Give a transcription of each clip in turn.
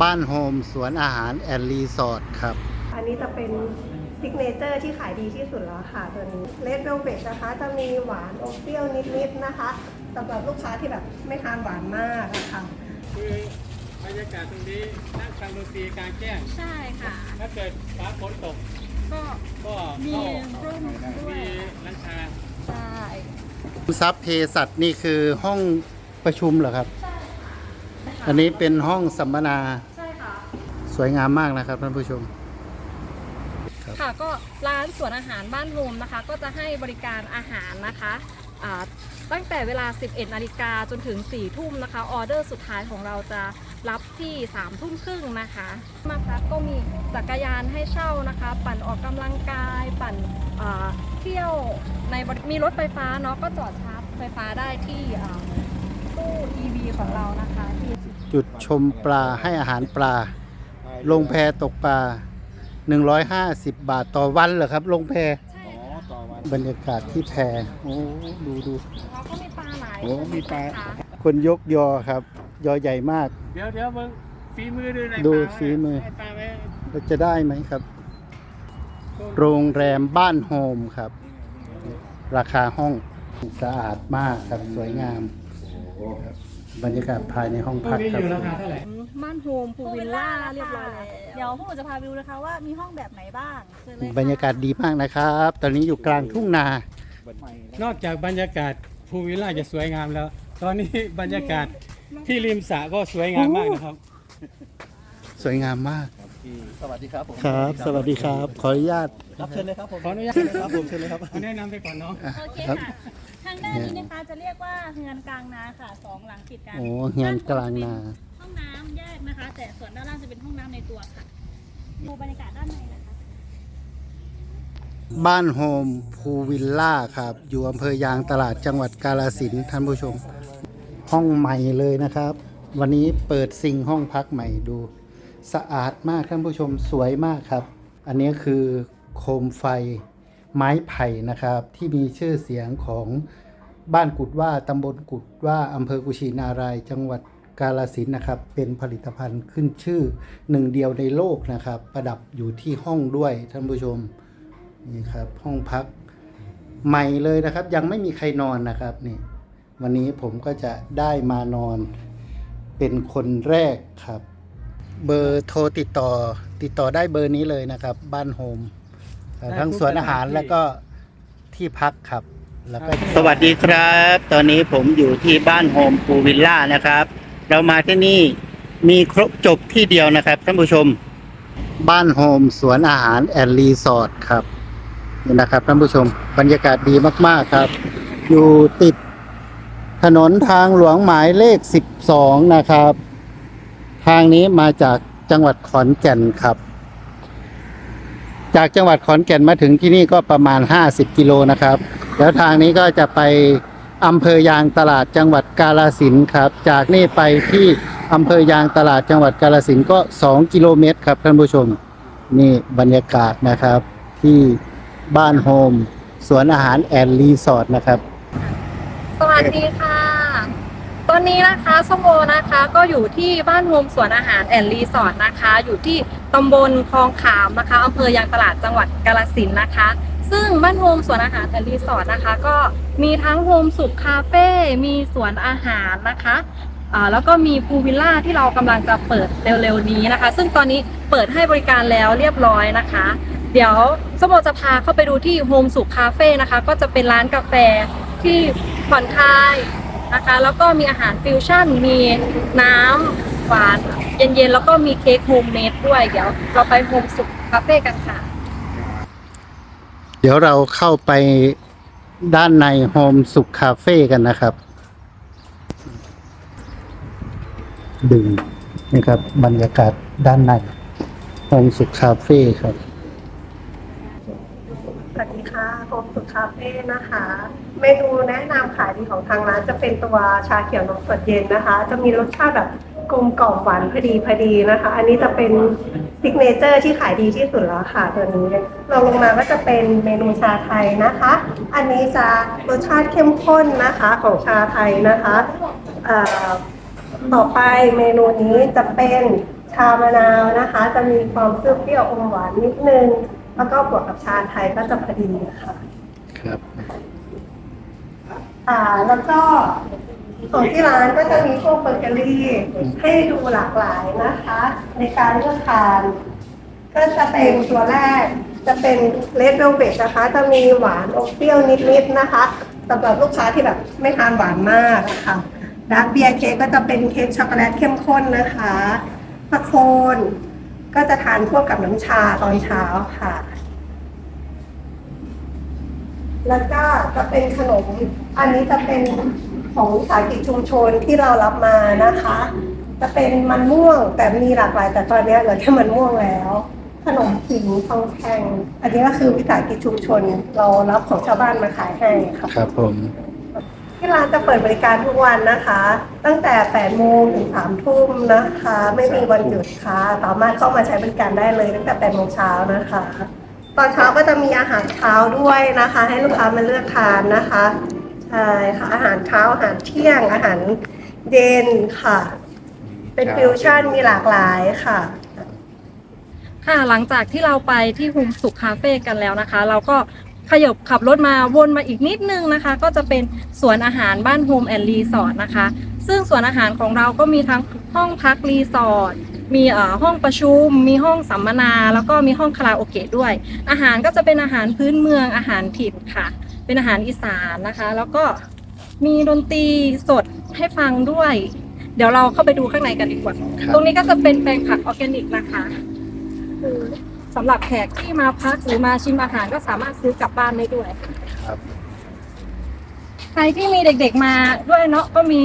บ้านโฮมสวนอาหารแอนด์รีสอร์ทครับ อันนี้จะเป็นซิกเนเจอร์ที่ขายดีที่สุดแล้วค่ะตัวนี้เลดเวลเวทนะคะ จะมีหวานอมเปรี้ยวนิดๆนะคะสำหรับลูกค้าที่แบบไม่ทานหวานมากนะคะคือบรรยากาศตรงนี้นั่งฟังดนตรีกลางแจ้งใช่ค่ะ ถ้าเกิดฟ้าฝนตก ก็ก็มีเข้าร่มด้วมียหลังคาใช่ซับเพสัตนี่คือห้องประชุมเหรอครับ อันนี้เป็นห้องสัมมนาใช่ค่ะ สวยงามมากนะครับท่านผู้ชมค่ะก็ร้านสวนอาหารบ้านโฮมนะคะ ก็จะให้บริการอาหารนะคะอ่าตั้งแต่เวลา 11 นาฬิกาจนถึง 4 ทุ่มนะคะ ออเดอร์สุดท้ายของเราจะรับที่ 3 ทุ่มครึ่งนะคะมาพักก็มีจักรยานให้เช่านะคะ ปั่นออกกำลังกาย ปั่นอ่าเที่ยวในบริมีรถไฟฟ้าเนาะก็จอดชาร์จไฟฟ้าได้ที่อ่าตู้ EV ของเรานะคะที่จุดชมปลาให้อาหารปลา ลงแพตกปลา 150 บาทต่อวันเหรอครับ ลงแพใช่ค่ะบรรยากาศที่แพโอ้ดูดูเราก็มีปลาหลายโอ้มีปลาชนิดนะคะคนยกยอครับ ยอใหญ่มาก เดี๋ยวเดี๋ยวมึงฝีมือดูหน่อยดูปลาไว้ฝีมือให้ปลาไว้เราจะได้ไหมครับ โรงแรมบ้านโฮมครับ ราคาห้องสะอาดมากครับ สวยงามครั บบรรยากาศภายในห้องพวพักกนี้คอรับยู่ราคาเท่าไหร่บ้านโฮมพูลวิลล่าเรียบร้อยแล้วเดี๋ยวพวกหนูจะพาไปดูนะคะว่ามีห้องแบบไหนบ้างเชิญเลยค่ะบรรยากาศดีมากนะครับ ตอนนี้อยู่กลางทุ่งนา นอกจากบรรยากาศภูวิลล่าจะสวยงามแล้ว ตอนนี้บรรยากาศที่ริมสระก็สวยงามมากนะครับ สวยงามมาก สวัสดีครับผมครับ สวัสดีครับ ขออนุญาตครับเชิญเลยครับผมขออนุญาตเชิญเลยครับผมเชิญเลยครับเอาแนะนำไปก่อนเนาะ โอเคครับค่ะ ทางด้านนี้นะคะจะเรียกว่าเฮือนกลางนาค่ะสองหลังติดกันโอ้เฮือนกลางนา ห้องน้ำแยกนะคะ แต่ส่วนด้านล่างจะเป็นห้องน้ำในตัวค่ะ ดูบรรยากาศด้านในนะคะ บ้านโฮมพูวิลล่าครับ อยู่อำเภอยางตลาดจังหวัดกาลสินธุ์ท่านผู้ชม ห้องใหม่เลยนะครับ วันนี้เปิดซิงห้องพักใหม่ดู สะอาดมากท่านผู้ชมสวยมากครับ อันนี้คือโคมไฟ ไม้ไผ่นะครับ ที่มีชื่อเสียงของบ้านกุดว่าตำบลกุดว่าอำเภอกุชินาราย จังหวัดกาลสินนะครับ เป็นผลิตภัณฑ์ขึ้นชื่อหนึ่งเดียวในโลกนะครับ ประดับอยู่ที่ห้องด้วยท่านผู้ชมนี่ครับห้องพักใหม่เลยนะครับ ยังไม่มีใครนอนนะครับนี่วันนี้ผมก็จะได้มานอนเป็นคนแรกครับ เบอร์โทรติดต่อติดต่อได้เบอร์นี้เลยนะครับ บ้านโฮม อ่อได้ทั้งทุกสวนอาหารสถานที่แล้วก็ที่พักครับ แล้วก็ สวัสดีครับ ตอนนี้ผมอยู่ที่บ้านโฮมปูวิลล่านะครับ เรามาที่นี่มีครบจบที่เดียวนะครับท่านผู้ชม บ้านโฮมสวนอาหารแอนด์รีสอร์ทครับนี่นะครับท่านผู้ชมบรรยากาศดีมาก ๆ ครับ อยู่ติดถนนทางหลวงหมายเลข 12 นะครับ ทางนี้มาจากจังหวัดขอนแก่นครับ จากจังหวัดขอนแก่นมาถึงที่นี่ก็ประมาณ 50 กิโลนะครับ แล้วทางนี้ก็จะไปอำเภอยางตลาดจังหวัดกาลสินครับ จากนี่ไปที่อำเภอยางตลาดจังหวัดกาลสินก็ 2 กิโลเมตรครับท่านผู้ชม นี่บรรยากาศนะครับ ที่บ้านโฮมสวนอาหารแอนด์รีสอร์ทนะครับ สวัสดีค่ะ ตอนนี้นะคะสมโอนะคะก็อยู่ที่บ้านโฮมสวนอาหารแอนด์รีสอร์ทนะคะ อยู่ที่ ตำบลคลองขามนะคะอำเภอยางตลาดจังหวัดกาฬสินธุ์นะคะ ซึ่งบ้านโฮมสวนอาหารแอนด์รีสอร์ทนะคะ ก็มีทั้งโฮมสุขคาเฟ่มีสวนอาหารนะคะแล้วก็มีพูลวิลล่าที่เรากำลังจะเปิดเร็วๆนี้นะคะ ซึ่งตอนนี้เปิดให้บริการแล้วเรียบร้อยนะคะ เดี๋ยวสมโอจะพาเข้าไปดูที่โฮมสุขคาเฟ่นะคะ ก็จะเป็นร้านกาแฟที่ผ่อนคลายนะคะ แล้วก็มีอาหารฟิวชั่น มีน้ำ หวานเย็นๆ แล้วก็มีเค้กโฮมเมดด้วย เดี๋ยวเราไปโฮมสุขคาเฟ่กันค่ะ เดี๋ยวเราเข้าไปด้านในโฮมสุขคาเฟ่กันนะครับดึงนะครับ บรรยากาศด้านในโฮมสุขคาเฟ่ครับสวัสดีค่ะโฮมสุดคาเฟ่นะคะ เมนูแนะนำขายดีของทางร้านจะเป็นตัวชาเขียวนมสดเย็นนะคะ จะมีรสชาติแบบ กลมกล่อมหวานพอดีพอดีนะคะ อันนี้จะเป็นซิกเนเจอร์ที่ขายดีที่สุดแล้วค่ะตัวนี้เราลงมาก็จะเป็นเมนูชาไทยนะคะ อันนี้จะรสชาติเข้มข้นนะคะของชาไทยนะคะเอ่อต่อไปเมนูนี้จะเป็นชามะนาวนะคะ จะมีความเปรี้ยวๆอมหวานนิดนึง แล้วก็บวกกับชาไทยก็จะพอดีค่ะ ครับ อ่าแล้วก็ ของที่ร้านก็จะมีพวกเบเกอรี่ให้ดูหลากหลายนะคะ ในการเลือกทาน ก็จะเป็นตัวแรก จะเป็นเลดเวลเวทนะคะ จะมีหวานอมเปรี้ยวนิดๆนะคะสำหรับลูกค้าที่แบบไม่ทานหวานมากะค่ะดาร์กเบียร์เค้กก็จะเป็นเค้กช็อกโกแลตเข้มข้นนะคะพะโคนก็จะทานควบกับน้ำชาตอนเช้าค่ะ แล้วก็จะเป็นขนม อันนี้จะเป็น ของวิสาหกิจชุมชนที่เรารับมานะคะ จะเป็นมันม่วงแต่มีหลากหลาย แต่ตอนนี้เหลือแค่มันม่วงแล้ว ขนมขิงทองแข็งอันนี้ก็คือวิสาหกิจชุมชน เรารับของชาวบ้านมาขายให้ค่ะครับผมที่ร้านจะเปิดบริการทุกวันนะคะ ตั้งแต่ 8 โมงถึง 3 ทุ่มนะคะ ไม่มีวันหยุดค่ะ สามารถเข้ามาใช้บริการได้เลยตั้งแต่ 8 โมงเช้านะคะ ตอนเช้าก็จะมีอาหารเช้าด้วยนะคะ ให้ลูกค้ามาเลือกทานนะคะ ใช่ค่ะ อาหารเช้าอาหารเที่ยงอาหารเย็นค่ะ เป็นฟิวชั่นมีหลากหลายค่ะ ค่ะหลังจากที่เราไปที่โฮมสุขคาเฟ่กันแล้วนะคะ เราก็ขยบขับรถมาวนมาอีกนิดนึงนะคะ ก็จะเป็นสวนอาหารบ้านโฮมแอนด์รีสอร์ทนะคะ ซึ่งสวนอาหารของเราก็มีทั้งห้องพักรีสอร์ทมีเอ่อห้องประชุม มีห้องสัมมนา แล้วก็มีห้องคาราโอเกะด้วย อาหารก็จะเป็นอาหารพื้นเมืองอาหารถิ่นค่ะ เป็นอาหารอีสานนะคะ แล้วก็มีดนตรีสดให้ฟังด้วย เดี๋ยวเราเข้าไปดูข้างในกันดีกว่า ครับ ตรงนี้ก็จะเป็นแปลงผักออร์แกนิกนะคะคือสำหรับแขกที่มาพักหรือมาชิมอาหารก็สามารถซื้อกลับบ้านได้ด้วย ครับ ใครที่มีเด็กๆมาด้วยเนาะก็มี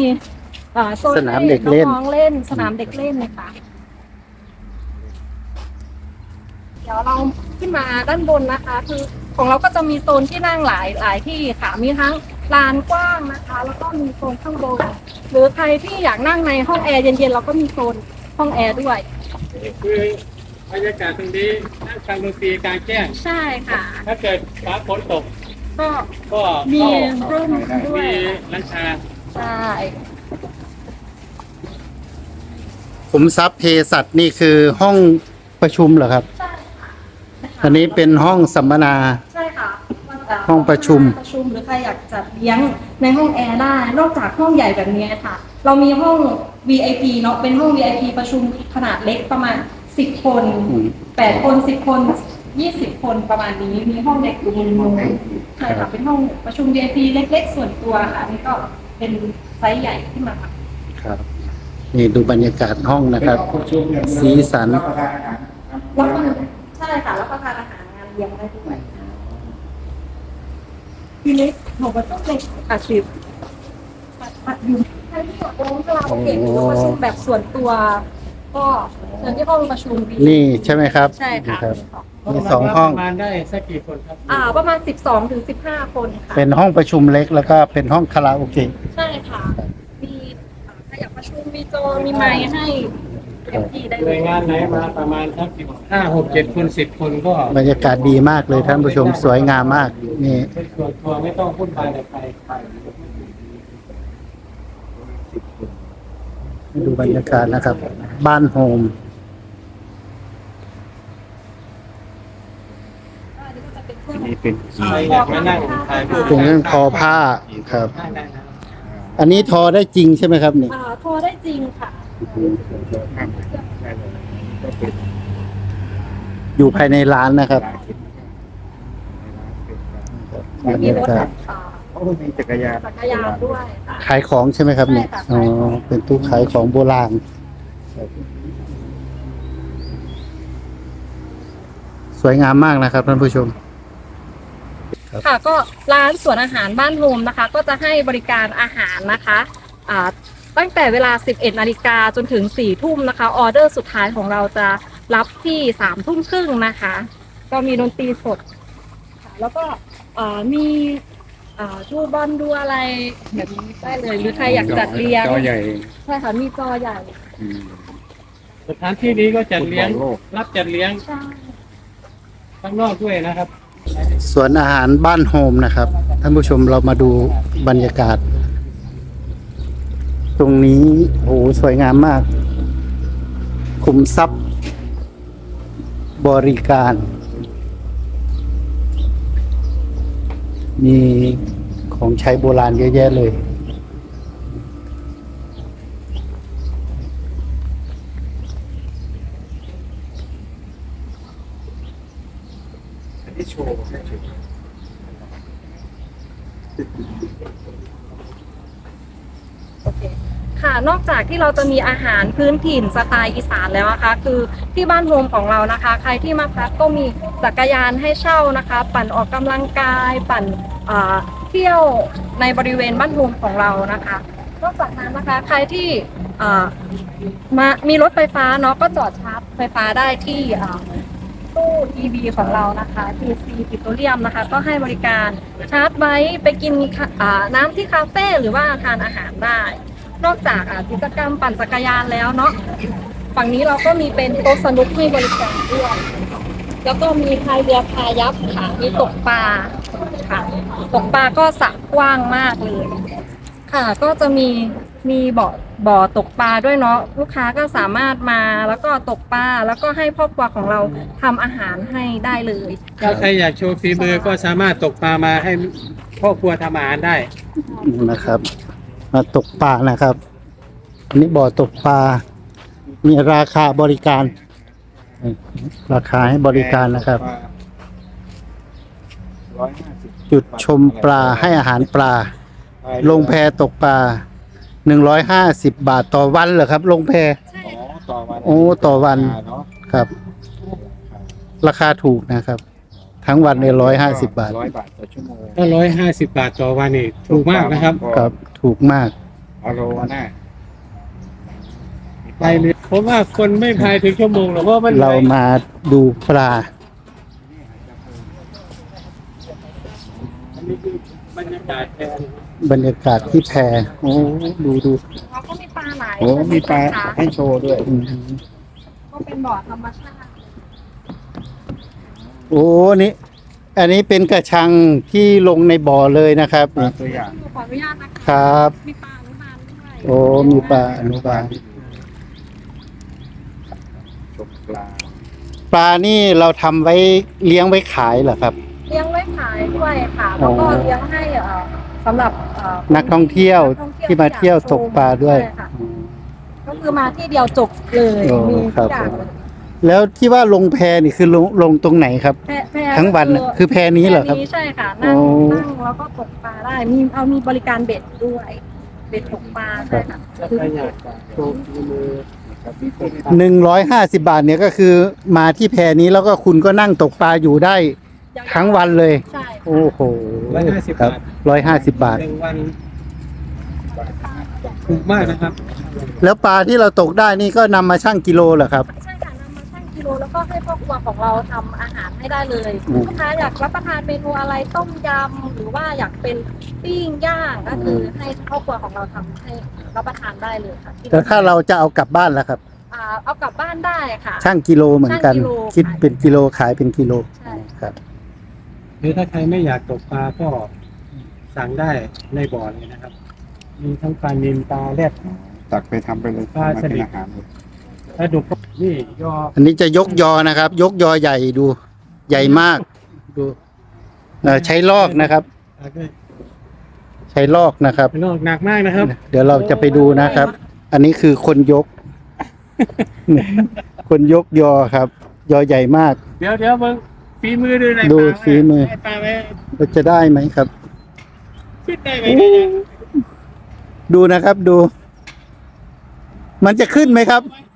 เอ่อโซนสนามเด็กเล่นน้องๆเล่น สนามเด็กเล่นเลยค่ะเดี๋ยวเราขึ้นมาด้านบนนะคะ คือ ของเราก็จะมีโซนที่นั่งหลายหลายที่ค่ะมีทั้งลานกว้างนะคะ แล้วก็มีโซนข้างบนหรือใครที่อยากนั่งในห้องแอร์เย็นๆเราก็มีโซนห้องแอร์ด้วยคือบรรยากาศตรงนี้นั่งฟังดนตรีกลางแจ้งใช่ค่ะ ถ้าเกิดฟ้าฝนตก ก็ก็มีเข้าร่มด้วยมีร้านชาใช่ขุมทรัพย์เพสัตนี่คือห้องประชุมเหรอครับใช่อันนี้เป็นห้องสัมมนาใช่ค่ะวันเห้องประชุม ประชุมหรือใครอยากจัดเลี้ยงในห้องแอร์ได้นอกจากห้องใหญ่แบบนี้ค่ะ เรามีห้อง VIP เนาะเป็นห้อง VIP ประชุมขนาดเล็กประมาณ 10 คน อืม 8 คน 10 คน 20 คนประมาณนี้มีห้องเด็กอยู่มุมนู้นใช่ค่ะเป็นห้องประชุม VIP เล็ก ๆ ส่วนตัวค่ะอันนี้ก็เป็นไซส์ใหญ่ขึ้นมาค่ะ ครับ นี่ดูบรรยากาศห้องนะครับ สีสันแล้วก็ใช่ค่ะแล้วก็ทานอาหารงานเลี้ยงได้ด้วย ทีนี้หนูก็ต้องเป็นอาชีพปัดยุงใครที่อยากร้องคาราโอเกะหรือว่าประชุมแบบส่วนตัว ก็เชิญที่ห้องประชุมดีนี่ใช่ไหมครับใช่ค่ะรับ มีสองห้อง ประมาณได้สักกี่คนครับอ่า ประมาณ 12ถึง15 คนค่ะ เป็นห้องประชุมเล็กแล้วก็เป็นห้องคาราโอเกะ ใช่ค่ะ มีอ่าถ้าอยากประชุมมีโจอมีไมค์ให้ เต็มที่ได้หเลน่วยยงานไหนมาประมาณสักห้าหกเจ็ดคนสิบคนก็บรรยากาศดีมากเลยท่านผู้ชมสวยงามมากนี่เป็นส่วนตัวไม่ต้องพูดไปแต่ใครดูบรรยากาศนะครับ บ้านโฮมนี่เป็นใครอยากมานั่งถ่ายรูปเป็นเรื่องทอผ้าครับ ได้ได้ครับอันนี้ทอได้จริงใช่ไหมครับนี่ อ่าโทรได้จริงค่ะ อยู่ภายในร้านนะครับบรรมียารถกาศอ่ามีจักรยานจักรยานด้วยค่ะ ขายของใช่ไหมครับนี่ใช่ค่ะ อ๋อ เป็นตู้ขายของโบราณ สวยงามมากนะครับท่านผู้ชม ค่ะก็ร้านสวนอาหารบ้านโฮมนะคะ ก็จะให้บริการอาหารนะคะอ่า ตั้งแต่เวลา 11 นาฬิกาจนถึง 4 ทุ่มนะคะ ออเดอร์สุดท้ายของเราจะรับที่ 3 ทุ่มครึ่งนะคะ ก็มีดนตรีสดค่ะแล้วก็อ่ามีอ่าดูบอลดูอะไรแบบนี้ได้เลยหรือใครอยากจัดเลี้ยงจอใหญ่ใช่ค่ะมีจอใหญ่สถานที่นี้ก็จัดเลี้ยงรับจัดเลี้ยงใช่ข้างนอกด้วยนะครับ สวนอาหารบ้านโฮมนะครับ ท่านผู้ชมเรามาดูบรรยากาศ ตรงนี้โอ้โหสวยงามมาก คุมทรัพย์ บริการ มีของใช้โบราณเยอะแยะเลยโอเค ค่ะนอกจากที่เราจะมีอาหารพื้นถิ่นสไตล์อีสานแล้วนะคะคือที่บ้านโฮมของเรานะคะ ใครที่มาพักก็มีจักรยานให้เช่านะคะ ปั่นออกกำลังกาย ปั่นเที่ยวในบริเวณบ้านโฮมของเรานะคะนอกจากนั้นนะคะใครที่มามีรถไฟฟ้าเนาะก็จอดชาร์จไฟฟ้าได้ที่ตู้ EV ของเรานะคะ TC ปิโตรเลียมนะคะ ก็ให้บริการชาร์จไว้ไปกินน้ำที่คาเฟ่หรือว่าทานอาหารได้ นอกจากอะกิจกรรมปั่นจักรยานแล้วเนาะฝั่งนี้เราก็มีเป็นโต๊ะสนุกให้บริการด้วยแล้วก็มีพายเรือพายับค่ะมีตกปลาค่ะตกปลาก็สระกว้างมากเลย ค่ะ ก็จะมีมีบ่อบ่อตกปลาด้วยเนาะลูกค้าก็สามารถมาแล้วก็ตกปลาแล้วก็ให้พ่อครัวของเราทำอาหารให้ได้เลยถ้าใครอยากโชว์ฝีมือก็สามารถตกปลามาให้พ่อครัวทำอาหารได้นะครับ มาตกปลานะครับ อันนี้บ่อตกปลา มีราคาบริการ ราคาให้บริการนะครับจุดชมปลาให้อาหารปลา ลงแพตกปลาหนึ่งร้อยห้าสิบบาทต่อวันเหรอครับ ลงแพ อ๋อต่อวันโอ้ต่อวัน เนาะครับ ราคาถูกนะครับ ทั้งวันในร้อยห้าสิบบาท ร้อยบาทต่อชั่วโมงถ้าร้อยห้าสิบบาทต่อวันนี่ถูกมากนะครับครับถูกมากอโรวาน่าไปเลยผมว่าคนไม่พายถึงชั่วโมงหรอกเพราะมันเรามาดูปลาอันนี้คือบรรยากาศแทนบรรยากาศที่แพโอ้ดูดูเราก็มีปลาหลายโอ้มีปลาชนิดนะคะให้โชว์ด้วยอืมก็เป็นบ่อธรรมชาติ โอ้นี่ อันนี้เป็นกระชังที่ลงในบ่อเลยนะครับปลาตัวอย่างขออนุญาตนะคะครับ มีปลาอนุบาลด้วยโอ้มีปลาอนุบาลชมปลาปลานี่เราทำไว้เลี้ยงไว้ขายเหรอครับ เลี้ยงไว้ขายด้วยค่ะแล้วก็เลี้ยงให้เอ่อสำหรับเอ่อนักท่องเที่ยวที่มาเที่ยวตกปลาด้วย ใช่ค่ะก็คือมาที่เดียวจบเลยโอ้มีครัทุบกอย่างเลย แล้วที่ว่าลงแพนี่คือลงลงตรงไหนครับ แพแพทั้งวันน่ะคือแพนี้เหรอครับแพใช่ค่ะนั่งโอ้ นั่งแล้วก็ตกปลาได้มีเอามีบริการเบ็ดด้วย เบ็ดตกปลาใช่ค่ะถ้าคือใครอยากโชว์ฝีมือนะครับมีต้นหนึ่งร้อยห้าสิบาทเนี่ยก็คือมาที่แพนี้แล้วก็คุณก็นั่งตกปลาอยู่ได้ทั้งวันเลย ใช่ค่ะโอ้โหร้อยห้าสิบครับาทร้อยห้าสิบบาท หนึ่งวันถูกมากนะครับแล้วปลาที่เราตกได้นี่ก็นำมาชั่งกิโลเหรอครับ ใช่ค่ะ นำมาชั่งกิโลแล้วก็ให้พ่อครัวของเราทำอาหารให้ได้เลยอืม ลูกค้าอยากรับประทานเมนูอะไรต้มยำหรือว่าอยากเป็นปิ้งย่างก็คือให้พ่อครัวของเราทำให้รับประทานได้เลยค่ะที่แต่ถ้าเราจะเอากลับบ้านล่ะครับ อ่าเอากลับบ้านได้ค่ะ ช่างกิโลเหมือนกัน ช่างกิโลคิดเป็นกิโลขายเป็นกิโลใช่ ครับ หรือถ้าใครไม่อยากตกปลาก็สั่งได้ในบ่อเลยนะครับ มีทั้งปลานิลปลาแรดตักไปทำไปเลยปลามาสเป็นลิดอาหารเลย ปลาดุกก็นี่ยออันนี้จะยกยอนะครับ ยกยอใหญ่ดู ใหญ่มากดูเอ่อใช้ลอกนะครับปลาด้วยใช้ลอกนะครับ เป็นโรคหนักมากนะครับ เดี๋ยวเราจะไปดูนะครับ อันนี้คือคนยก คนยกยอครับ ยอใหญ่มาก เดี๋ยวเดี๋ยวมึงฝีมือดูหน่อยดูปลาไว้ฝีมือ ให้ปลาไว้เราจะได้ไหมครับ ขึ้นได้ไหมเนี่ยดูนะครับดู มันจะขึ้นไหมครับมันหนักเกิน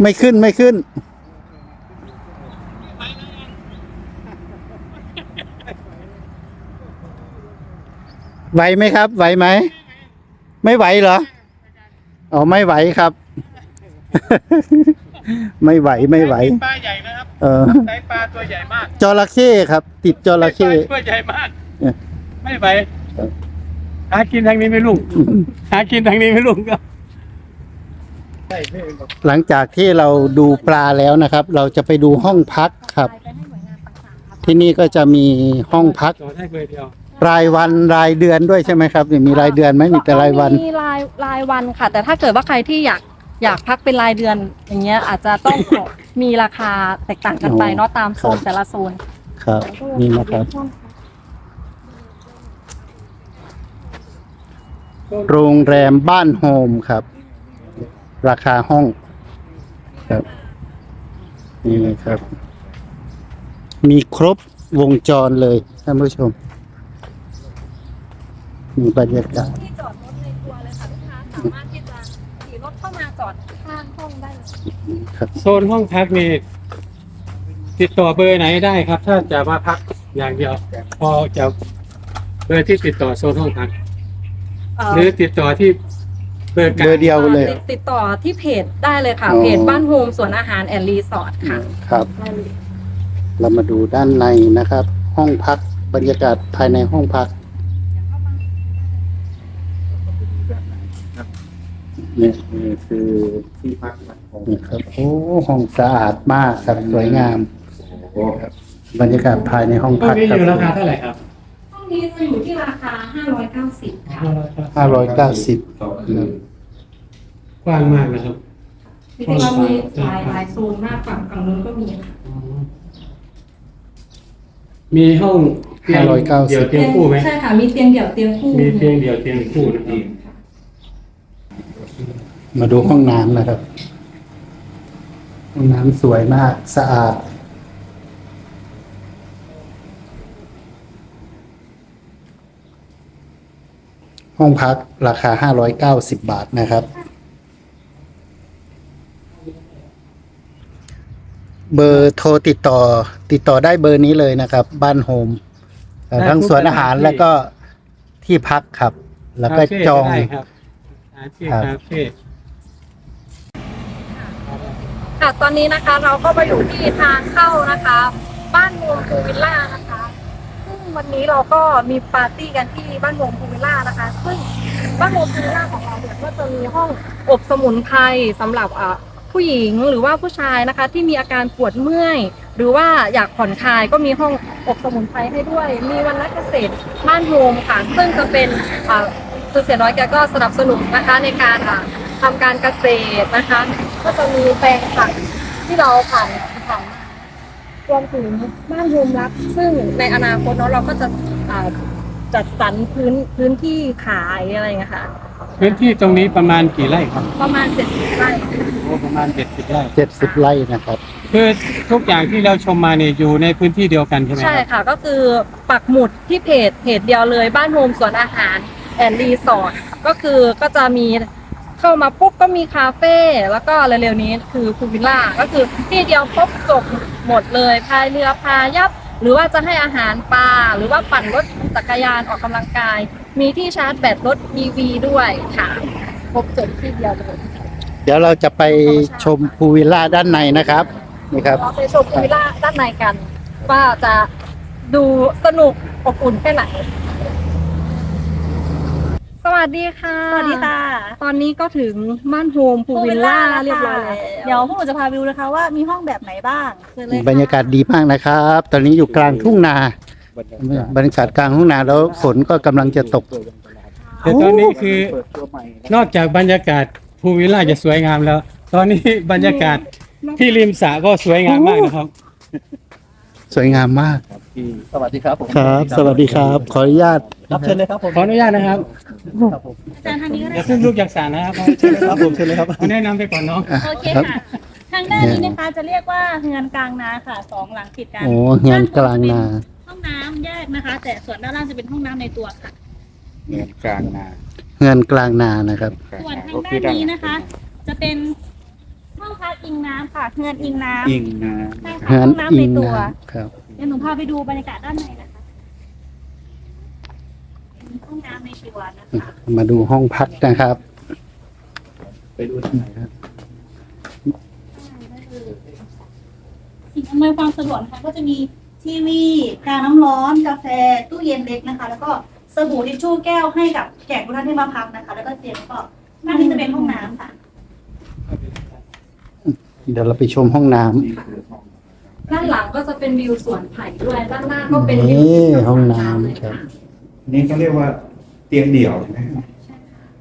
ไม่ขึ้นไม่ขึ้น ไหวไหมครับ ไหวไหม ไม่ไหวเหรอ อ๋อ ไม่ไหวครับ ไม่ไหวไม่ไหวกินปลาใหญ่นะครับเออ ใช้ปลาตัวใหญ่มากจระเข้ครับ ติดจระเข้ ใช้ปลาตัวใหญ่มากเนี่ยไม่ไหว หากินทางนี้ไม่ลุ่งหากินทางนี้ไม่ลุ่งก็ หลังจากที่เราดูปลาแล้วนะครับ เราจะไปดูห้องพักครับไปให้หน่วยงานต่างๆครับที่นี่ก็จะมีห้องพักจอดให้เบอร์เดียวรายวันรายเดือนด้วยใช่ไหมครับเนี่ยมีรายเดือนไหมมีแต่รายวัน มีรายรายวันค่ะ แต่ถ้าเกิดว่าใครที่อยากอยากพักเป็นรายเดือนอย่างเงี้ยอาจจะต้องขอมีราคาแตกต่างกันไปเนาะตามโซนแต่ละโซนครับนี่นะครับ โรงแรมบ้านโฮมครับ ราคาห้องครับนี่ครับ มีครบวงจรเลยท่านผู้ชมมีบรรยากาศที่จอดรถในตัวเลยค่ะลูกค้าสามารถที่จะขี่รถเข้ามาจอดข้างห้องได้เลยครับ โซนห้องพักนี่ติดต่อเบอร์ไหนได้ครับ ถ้าจะมาพักอย่างเดียว พอจะเบอร์ที่ติดต่อโซนห้องพัก เอ่อหรือติดต่อที่ เบอร์กลาง เบอร์เดียวเลยติดติดต่อที่เพจได้เลยค่ะ อ๋อ เพจบ้านโฮมสวนอาหารแอนด์รีสอร์ทค่ะครับ ได้เลยเรามาดูด้านในนะครับ ห้องพักบรรยากาศภายในห้องพักนี่นี่คือที่พักของนี่ครับโอ้ห้องสะอาดมากครับสวยงาม โอ้บรรยากาศภายในห้องห้องพักนี้คอรับยู่ราคาเท่าไหร่ครับห้อง นี้จะอยู่ที่ราคา 590 ค่ะ ห้าร้อยเก้าสิบต่อคืนกว้างมากนะครับ จริงๆเรามีหลายหลายโซนมากฝั่งฝั่งนู้นก็มีค่ะมีห้องเตียงเดี่ยวเตียงคู่ไหมใช่ค่ะ มีเตียงเดี่ยวเตียงคู่มีเตียงเดี่ยวเตียงคู่นะครับมาดูห้องน้ำนะครับ ห้องน้ำสวยมากสะอาด ห้องพักราคาห้าร้อยเก้าสิบบาทนะครับ เบอร์โทรติดต่อ ติดต่อได้เบอร์นี้เลยนะครับ บ้านโฮมเอ่อทั้งสวนอาหารแล้วก็ที่พักครับ แล้วก็คาเฟ่จองได้ครับคาเฟ่ครับคาเฟ่ค่ะตอนนี้นะคะเราก็มาอยู่ที่ทางเข้านะคะ บ้านวงพูวิลล่านะคะซึ่ง วันนี้เราก็มีปาร์ตี้กันที่บ้านวงพูวิลล่านะคะ ซึ่งบ้านวงพูวิลล่าของเราเนี่ยก็จะมีห้องอบสมุนไพรสำหรับอะผู้หญิงหรือว่าผู้ชายนะคะ ที่มีอาการปวดเมื่อย หรือว่าอยากผ่อนคลายก็มีห้องอบสมุนไพรให้ด้วย มีวันนักเกษตรบ้านโฮมค่ะ ซึ่งจะเป็นอ่าคือเสียน้อยแกก็สนับสนุนนะคะในการอะทำการเกษตรนะคะ ก็จะมีแปลงผักที่เราผ่าน รวมถึงบ้านโฮมรักซึ่งในอนาคตเนาะเราก็จะอ่าจัดสรรพื้นพื้นที่ขายอะไรอย่างเงี้ยค่ะ พื้นที่ตรงนี้ประมาณกี่ไร่ครับประมาณ70ไร่โอ้ประมาณเจ็ดสิบไร่เจ็ดสิบไร่นะครับ คือทุกอย่างที่เราชมมาเนี่ยอยู่ในพื้นที่เดียวกันใช่ไหมคใช่รับค่ะ ก็คือปักหมุดที่เพจเพจเดียวเลยบ้านโฮมสวนอาหารแอนด์รีสอร์ทก็คือก็จะมีเข้ามาปุ๊บก็มีคาเฟ่แล้วก็เร็วๆนี้คือพูลวิลล่าก็คือที่เดียวครบจบ หมดเลยพายเรือพายับ หรือว่าจะให้อาหารปลาหรือว่าปั่นรถจักรยานออกกำลังกาย มีที่ชาร์จแบตรถ EV ด้วยค่ะครบจบที่เดียวเลยเดี๋ยวเราจะไปชมพูลวิลล่าด้านในนะครับนี่ครับ เราไปชมพูลวิลล่าด้านในกัน ว่าจะดูสนุกอบอุ่นแค่ไหนส วัสดีค่ะ สวัสดีค่ะ ตอนนี้ก็ถึงบ้านโฮมพูลวิลล่าเรียบร้อยแล้วเดี๋ยวพวกหนูจะพาไปดูนะคะว่ามีห้องแบบไหนบ้างเชิญเลยค่ะบรรยากาศดีมากนะครับ ตอนนี้อยู่กลางทุ่งนา บรรยากาศกลางทุ่งนาแล้วฝนก็กำลังจะตก แต่ตอนนี้คือเปิดตัวใหม่นะนอกจากบรรยากาศภูวิลล่าจะสวยงามแล้ว ตอนนี้บรรยากาศที่ริมสระก็สวยงามมากนะครับ สวยงามมากครับที่สวัสดีครับผมครับ สวัสดีครับ ขออนุญาต รับเชิญเลยครับผมขออนุญาตนะครับครับผมอาจารย์ทางนี้ก็อได้ย่าเพิ่งลุกจากสระนะครับเชิญเลยครับผมเชิญเลยครับมาแนะนำไปก่อนน้องโอเคค่ะ ทางด้านนี้นะคะจะเรียกว่าเฮือนกลางนาค่ะสองหลังติดกันโอ้เฮือนกลางนาห้องน้ำแยกนะคะ แต่ส่วนด้านล่างจะเป็นห้องน้ำในตัวค่ะ เงินกลางนาเฮือนกลางนานะครับกลางส่วนนาทางก็ด้าคือนด้านนี้นะคะ จะเป็น ห้องพักอิงน้ำค่ะเฮือนอิงน้ำ อิงนาใช่ค่ะเฮือห้นองน้ำอิในงตัวนาครับ เดี๋ยวหนูพาไปดูบรรยากาศด้านในนะคะเป็นห้องน้ำในตัวนะคะมาดูห้องพักนะครับ ไปดูที่ไหนครับสิ่งอำนวยความสะดวกนะคะก็จะมีทีวีกาน้ำร้อนกาแฟตู้เย็นเล็กนะคะ แล้วก็สบู่ทิชชู่แก้วให้กับแขกทุกท่านที่มาพักนะคะ แล้วก็เตียงแล้วก็หน้าที่จะเป็นห้องน้ำค่ะ เดี๋ยวเราไปชมห้องน้ำนี่คือห้องด้านหลังก็จะเป็นวิวสวนไผ่ด้วย ด้านหน้าก็เป็นวิวนี่ที่ห้องสระน้ำเลยครับะนี่เขาเรียกว่าเตียงเดี่ยวใช่ไหม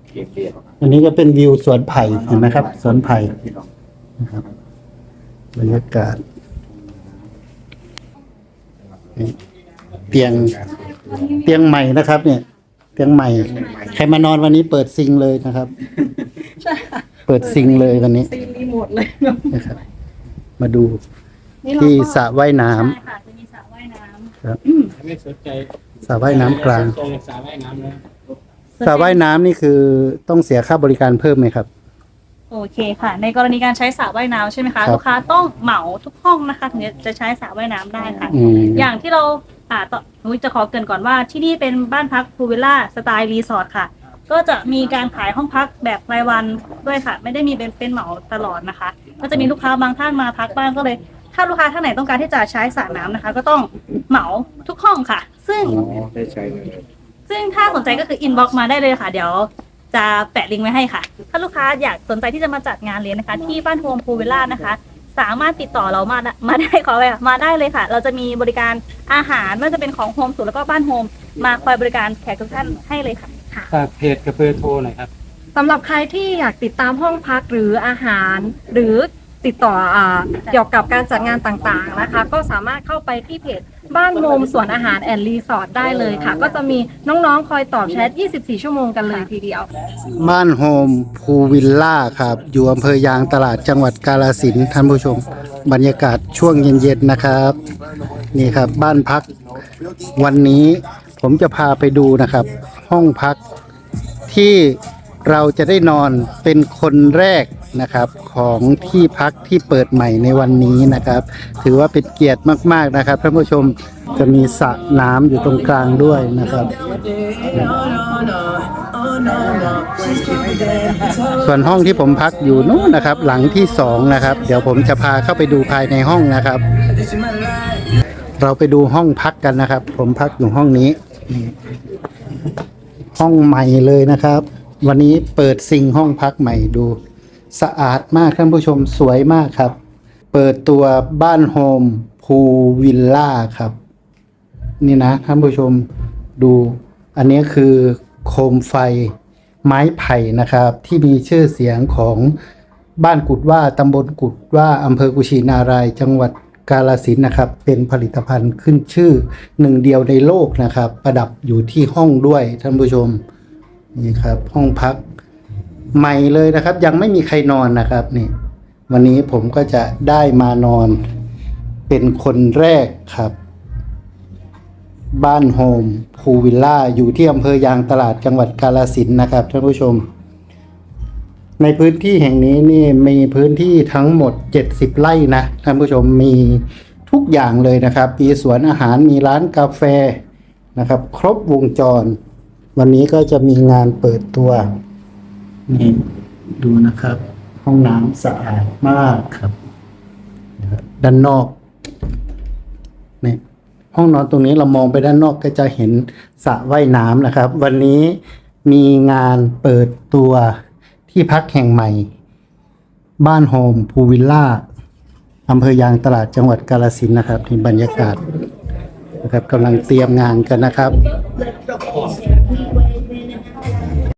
เตียงเดี่ยวอันนี้ก็เป็นวิวสวนไผ่เห็นไหมครับสวนไผ่พี่น้องนะครับบรรยากาศนี่เตียงเตียงใหม่นะครับ เนี่ย เตียงใหม่ ใครมานอนวันนี้เปิดซิงเลยนะครับ ใช่ค่ะ เปิดซิงเลยวันนี้ซีรีโมทเลยนะครับ มาดูนี่เราที่ก็สระว่ายน้ำ ใช่ค่ะจะมีสระว่ายน้ำครับไม่สนใจสระว่ายน้ำกลางสนใจสระว่ายน้ำเลยสระว่ายน้ำนี่คือต้องเสียค่าบริการเพิ่มไหมครับ โอเคค่ะ ในกรณีการใช้สระว่ายน้ำใช่ไหมครัคะบลูกค้าต้องเหมาทุกห้องนะคะถึงจะใช้สระว่ายน้ำได้ค่ะ อืมอย่างที่เราอ่าต่อหนูจะขอเกรินก่อนว่าที่นี่เป็นบ้านพักพูวิลล่าสไตล์รีสอร์ทค่ะ ก็จะมีการขายห้องพักแบบรายวันด้วยค่ะ ไม่ได้มีเป็นเป็นเหมาตลอดนะคะ ก็จะมีลูกค้าบางท่านมาพักบ้างก็เลย ถ้าลูกค้าท่านไหนต้องการที่จะใช้สระน้ำนะคะ ก็ต้องเหมาทุกห้องค่ะ ซึ่ง อ๋อได้ใช้เลยซึ่งถ้าสนใจก็คืออินบ็อกมาได้เลยค่ะ เดี๋ยวจะแปะลิงก์ไว้ให้ค่ะ ถ้าลูกค้าอยากสนใจที่จะมาจัดงานเลี้ยงนะคะ ที่บ้านโฮมพูวิลล่านะคะ สามารถติดต่อเรามาได้มาได้ขอไปมาได้เลยค่ะ เราจะมีบริการอาหารไม่ว่าจะเป็นของโฮมสุดแล้วก็บ้านโฮมมาคอยบริการแขกทุกท่านให้เลยค่ะ ฝากเพจกับเบอร์โทรหน่อยครับ สำหรับใครที่อยากติดตามห้องพักหรืออาหาร หรือติดต่ออาเกี่ยวกับการจัดงานต่างๆนะคะ ก็สามารถเข้าไปที่เพจบ้านโฮมสวนอาหารแอนด์รีสอร์ทได้เลยค่ะ ก็จะมีน้องๆคอยตอบแชท 24 ชั่วโมงกันเลยทีเดียวบ้านโฮมพูวิลล่าครับ อยู่อำเภอยางตลาดจังหวัดกาลสินธุ์ท่านผู้ชม บรรยากาศช่วงเย็นๆนะครับ นี่ครับบ้านพักวันนี้ผมจะพาไปดูนะครับ ห้องพักที่เราจะได้นอนเป็นคนแรกนะครับของที่พักที่เปิดใหม่ในวันนี้นะครับ ถือว่าเป็นเกียรติมากๆนะครับท่านผู้ชมจะมีสระน้ำอยู่ตรงกลางด้วยนะครับ ส่วนห้องที่ผมพักอยู่นู้นนะครับ หลังที่สองนะครับ เดี๋ยวผมจะพาเข้าไปดูภายในห้องนะครับ เราไปดูห้องพักกันนะครับ ผมพักอยู่ห้องนี้นี่ ห้องใหม่เลยนะครับ วันนี้เปิดซิงห้องพักใหม่ดู สะอาดมากท่านผู้ชมสวยมากครับ เปิดตัวบ้านโฮมพูวิลล่าครับ นี่นะท่านผู้ชมดู อันนี้คือโคมไฟไม้ไผ่นะครับ ที่มีชื่อเสียงของบ้านกุดว่าตำบลกุดว่าอำเภอกุชินารายจังหวัด กาลสินนะครับ เป็นผลิตภัณฑ์ขึ้นชื่อหนึ่งเดียวในโลกนะครับ ประดับอยู่ที่ห้องด้วยท่านผู้ชมนี่ครับ ห้องพักใหม่เลยนะครับ ยังไม่มีใครนอนนะครับนี่วันนี้ผมก็จะได้มานอน เป็นคนแรกครับ บ้านโฮมพูวิลล่าอยู่ที่อำเภอยางตลาดจังหวัดกาลสินนะครับท่านผู้ชม ในพื้นที่แห่งนี้นี่มีพื้นที่ทั้งหมด 70 ไร่นะท่านผู้ชมมีทุกอย่างเลยนะครับ มีสวนอาหารมีร้านกาแฟนะครับ ครบวงจร วันนี้ก็จะมีงานเปิดตัวนี่ดูนะครับ ห้องน้ำสะอาดมากครับ ด้านนอกนี่ห้องนอนตรงนี้เรามองไปด้านนอกก็จะเห็นสระว่ายน้ำนะครับ วันนี้มีงานเปิดตัว ที่พักแห่งใหม่ บ้านโฮมพูวิลล่าอำเภอยางตลาดจังหวัดกาลสินนะครับนี่บรรยากาศนะครับกำลังเตรียมงานกันนะครับ